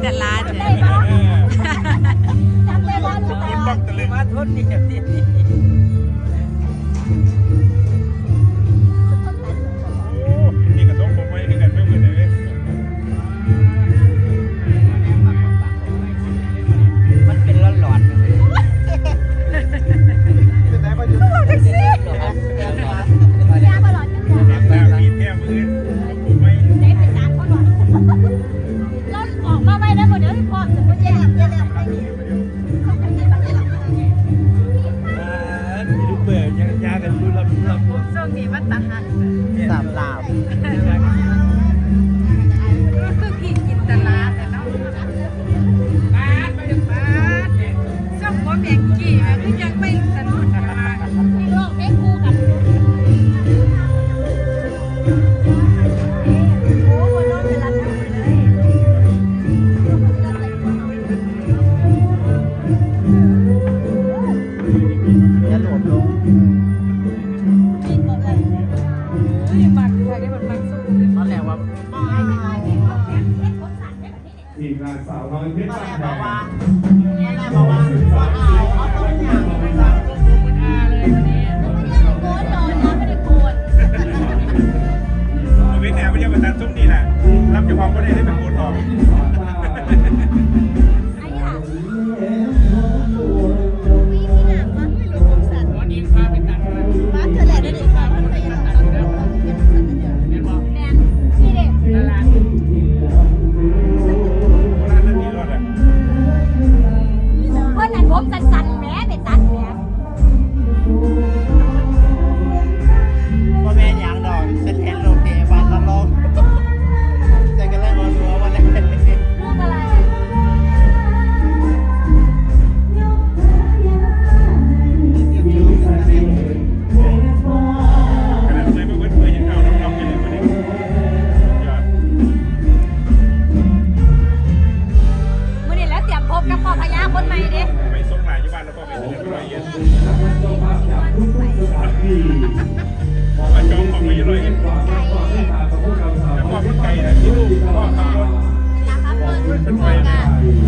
แต่ร้านเนี่ย จำได้ว่าลูกตา ต้องตะลึงมาทุนนี่แบบนี้ แบ่งกี่คือยังไม่สนุกกันาที่โลกได้คู่กันจะหลบลงตอนแรกว่าทีมงานสาวน้อยเพชรบ้านแพง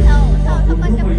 跳跳，他们想。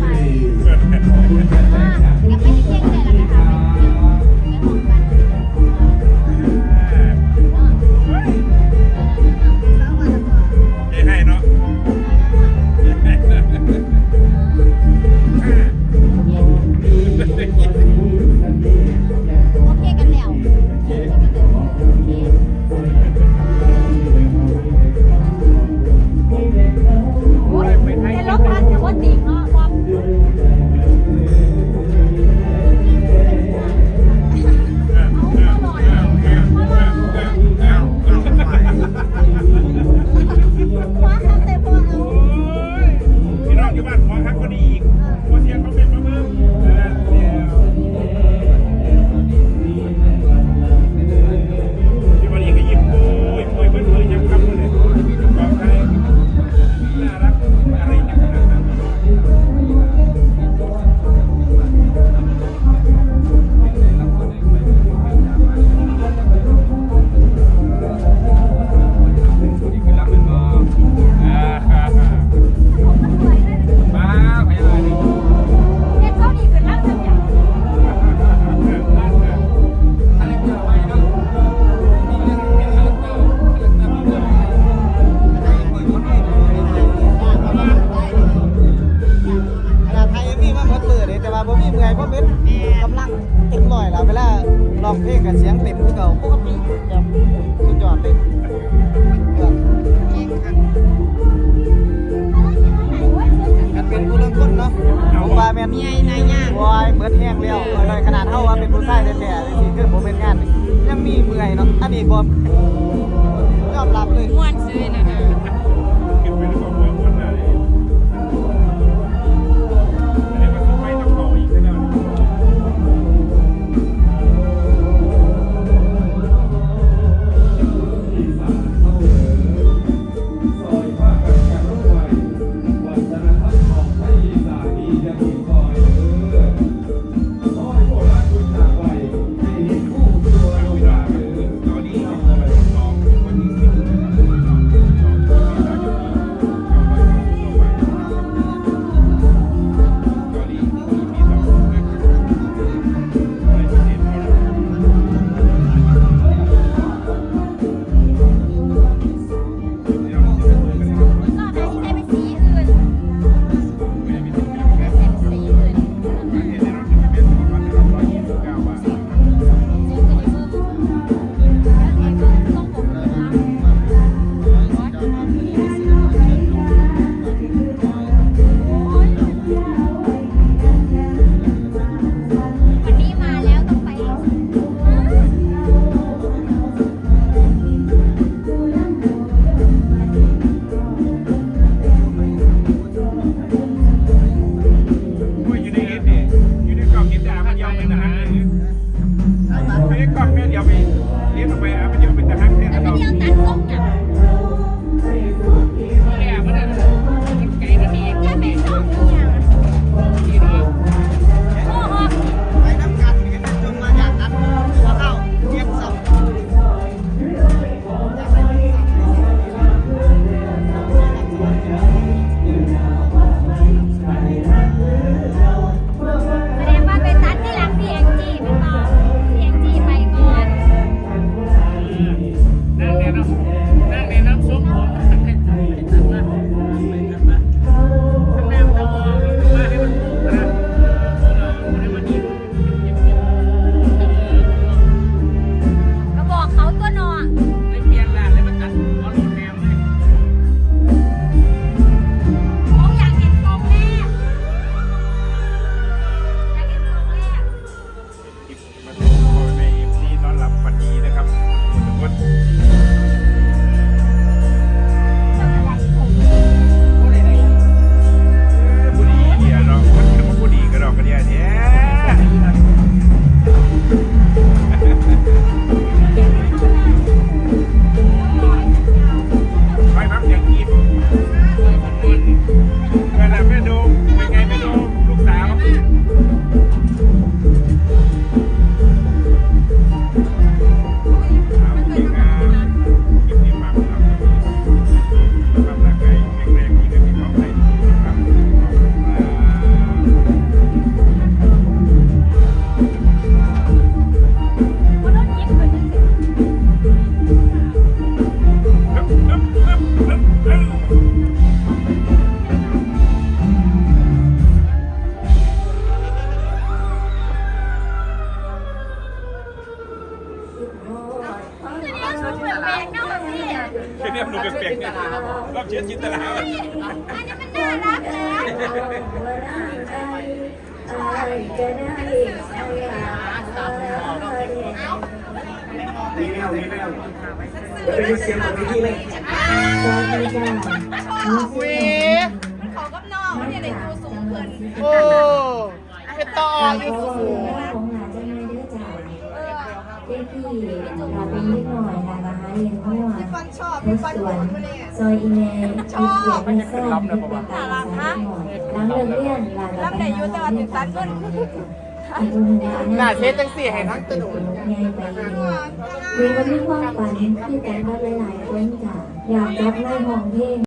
คือนแค์เนาะพี่แค่นี้มันดูแปลกๆเนี่ยรอบเชื้อจินตลาอันนี้มันน่ารักแล้วมีแมวมีแมวเดี๋ยวไปดูเสียงของพี่เลยเว้เขากับน้องเนี่ยได้ดูสูงเพิ่นโอ้เป็นต่ออยู่สูง ของหลานจะไม่ได้จ่าย เราเป็นเล็กหน่อยหลานอาหารเยงพ่ฟันชอบรถฟันสหวนนมาเนี่ยซอยอีเมลอีเกียรติซ่อนเป็นตาลาหลังเลิกเรียนหลานเราไหาเลี้ยงตาเงินอีกคนหนึ่งหน้าเทสจังสี่ให้ทั้งตะหนุนไงไปเองมีวันที่ความฝันที่แต่งกับหลายๆคนจ้ะอยากจับไล่ห้องเพลง